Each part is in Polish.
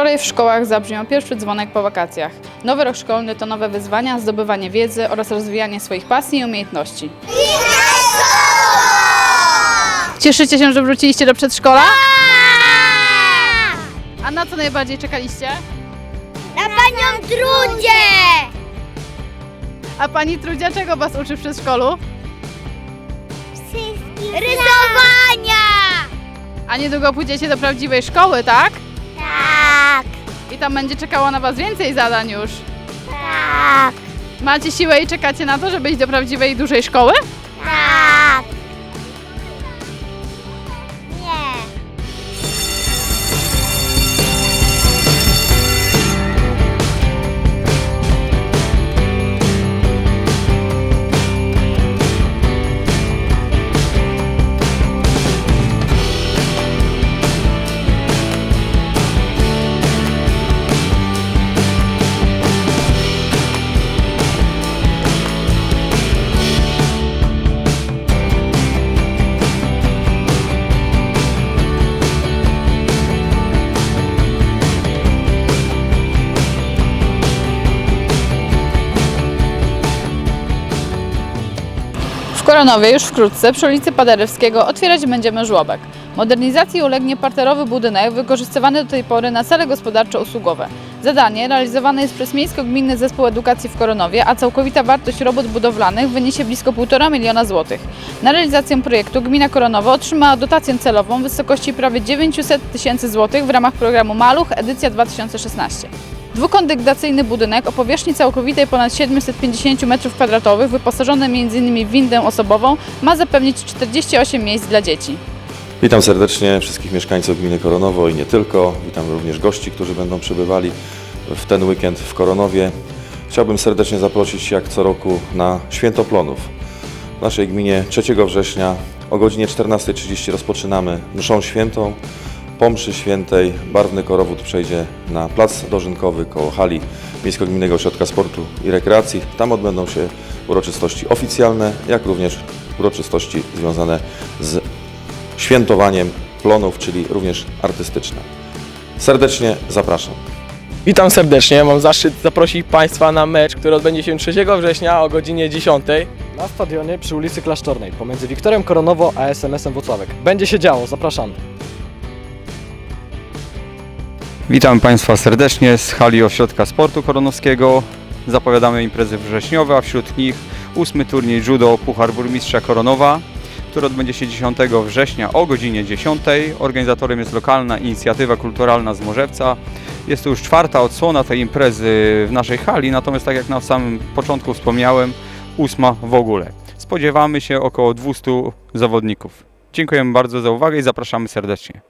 Wczoraj w szkołach zabrzmiał pierwszy dzwonek po wakacjach. Nowy rok szkolny to nowe wyzwania, zdobywanie wiedzy oraz rozwijanie swoich pasji i umiejętności. Cieszycie się, że wróciliście do przedszkola? A na co najbardziej czekaliście? Na panią Trudzie! A pani Trudzia czego was uczy w przedszkolu? Rysowania! A niedługo pójdziecie do prawdziwej szkoły, tak? I tam będzie czekało na was więcej zadań już. tak, Macie siłę i czekacie na to, żeby iść do prawdziwej dużej szkoły? Koronowie już wkrótce przy ulicy Paderewskiego otwierać będziemy żłobek. Modernizacji ulegnie parterowy budynek wykorzystywany do tej pory na cele gospodarczo-usługowe. Zadanie realizowane jest przez Miejsko-Gminny Zespół Edukacji w Koronowie, a całkowita wartość robót budowlanych wyniesie blisko 1,5 miliona złotych. Na realizację projektu gmina Koronowo otrzymała dotację celową w wysokości prawie 900 tysięcy złotych w ramach programu Maluch edycja 2016. Dwukondygnacyjny budynek o powierzchni całkowitej ponad 750 m2, wyposażony m.in. w windę osobową, ma zapewnić 48 miejsc dla dzieci. Witam serdecznie wszystkich mieszkańców gminy Koronowo i nie tylko. Witam również gości, którzy będą przybywali w ten weekend w Koronowie. Chciałbym serdecznie zaprosić jak co roku na Święto Plonów. W naszej gminie 3 września o godzinie 14.30 rozpoczynamy mszą świętą. Po mszy świętej barwny korowód przejdzie na plac dożynkowy koło hali Miejsko-Gminnego Ośrodka Sportu i Rekreacji. Tam odbędą się uroczystości oficjalne, jak również uroczystości związane z świętowaniem plonów, czyli również artystyczne. Serdecznie zapraszam. Witam serdecznie. Mam zaszczyt zaprosić Państwa na mecz, który odbędzie się 3 września o godzinie 10. Na stadionie przy ulicy Klasztornej pomiędzy Wiktorem Koronowo a SMS-em Włocławek. Będzie się działo, zapraszamy. Witam Państwa serdecznie z hali Ośrodka Sportu Koronowskiego. Zapowiadamy imprezy wrześniowe, a wśród nich ósmy turniej judo Puchar Burmistrza Koronowa, który odbędzie się 10 września o godzinie 10. Organizatorem jest lokalna inicjatywa kulturalna z Morzewca. Jest to już czwarta odsłona tej imprezy w naszej hali, natomiast tak jak na samym początku wspomniałem, ósma w ogóle. Spodziewamy się około 200 zawodników. Dziękujemy bardzo za uwagę i zapraszamy serdecznie.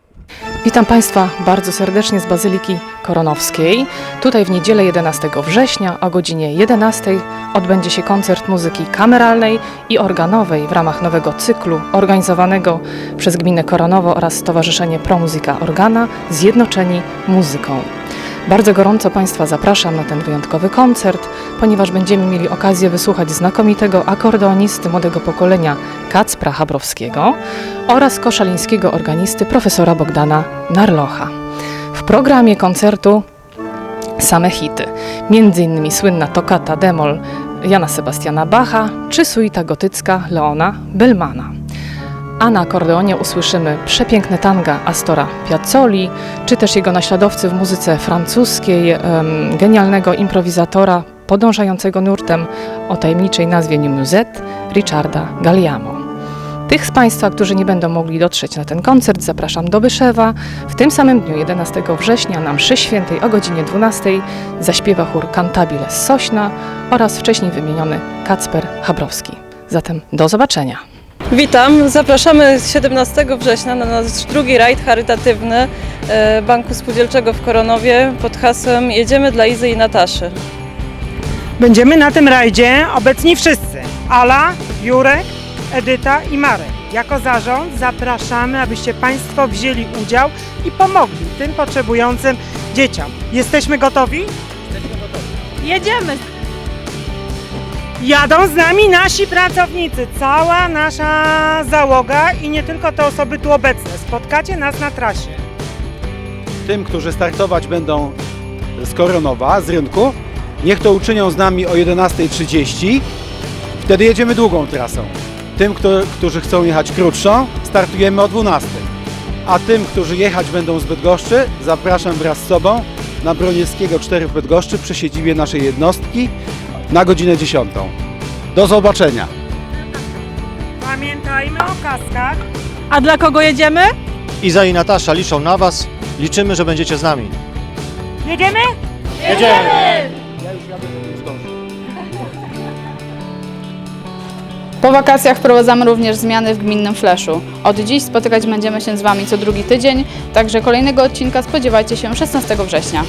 Witam Państwa bardzo serdecznie z Bazyliki Koronowskiej. Tutaj w niedzielę 11 września o godzinie 11 odbędzie się koncert muzyki kameralnej i organowej w ramach nowego cyklu organizowanego przez Gminę Koronowo oraz Stowarzyszenie Promuzyka Organa Zjednoczeni Muzyką. Bardzo gorąco Państwa zapraszam na ten wyjątkowy koncert, ponieważ będziemy mieli okazję wysłuchać znakomitego akordeonisty młodego pokolenia Kacpra Chabrowskiego oraz koszalińskiego organisty profesora Bogdana Narlocha. W programie koncertu same hity, innymi słynna tokata demol Jana Sebastiana Bacha czy suita gotycka Leona Bellmana. A na akordeonie usłyszymy przepiękne tanga Astora Piazzoli, czy też jego naśladowcy w muzyce francuskiej, genialnego improwizatora podążającego nurtem o tajemniczej nazwie New Musette, Richarda Galliamo. Tych z Państwa, którzy nie będą mogli dotrzeć na ten koncert, zapraszam do Byszewa. W tym samym dniu, 11 września, na mszy świętej o godzinie 12 zaśpiewa chór Cantabile Sośna oraz wcześniej wymieniony Kacper Chabrowski. Zatem do zobaczenia. Witam, zapraszamy 17 września na nasz drugi rajd charytatywny e, Banku Spółdzielczego w Koronowie pod hasłem Jedziemy dla Izy i Nataszy. Będziemy na tym rajdzie obecni wszyscy. Ala, Jurek, Edyta i Marek. Jako zarząd zapraszamy, abyście Państwo wzięli udział i pomogli tym potrzebującym dzieciom. Jesteśmy gotowi? Jedziemy! Jadą z nami nasi pracownicy, cała nasza załoga i nie tylko te osoby tu obecne. Spotkacie nas na trasie. tym, którzy startować będą z Koronowa, z rynku, niech to uczynią z nami o 11.30. Wtedy jedziemy długą trasą. Tym, którzy chcą jechać krótszą, startujemy o 12.00. A tym, którzy jechać będą z Bydgoszczy, zapraszam wraz z sobą na Broniewskiego 4 w Bydgoszczy przy siedzibie naszej jednostki na godzinę 10. Do zobaczenia. Pamiętajmy o kaskach. A dla kogo jedziemy? Iza i Natasza liczą na Was. Liczymy, że będziecie z nami. Jedziemy? Po wakacjach wprowadzamy również zmiany w gminnym fleszu. Od dziś spotykać będziemy się z Wami co drugi tydzień, także kolejnego odcinka spodziewajcie się 16 września.